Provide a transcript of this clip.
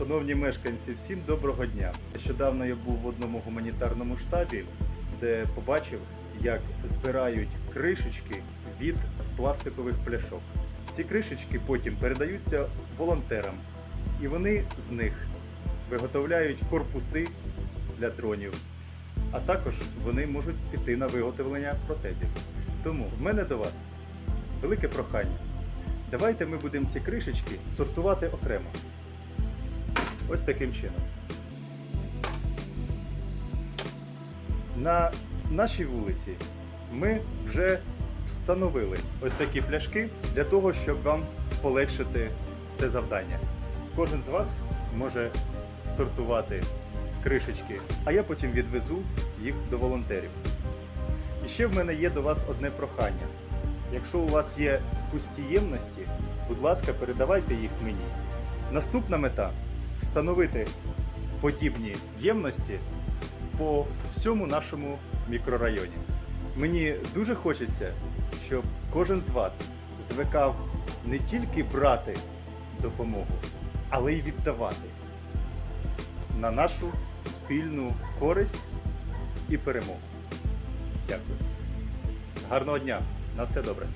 Шановні мешканці, всім доброго дня. Нещодавно я був в одному гуманітарному штабі, де побачив, як збирають кришечки від пластикових пляшок. Ці кришечки потім передаються волонтерам, і вони з них виготовляють корпуси для дронів, а також вони можуть піти на виготовлення протезів. Тому в мене до вас велике прохання. Давайте ми будемо ці кришечки сортувати окремо. Ось таким чином. На нашій вулиці ми вже встановили ось такі пляшки для того, щоб вам полегшити це завдання. Кожен з вас може сортувати кришечки, а я потім відвезу їх до волонтерів. І ще в мене є до вас одне прохання. Якщо у вас є пусті ємності, будь ласка, передавайте їх мені. Наступна мета встановити подібні ємності по всьому нашому мікрорайоні. Мені дуже хочеться, щоб кожен з вас звикав не тільки брати допомогу, але й віддавати на нашу спільну користь і перемогу. Дякую. Гарного дня! На все добре!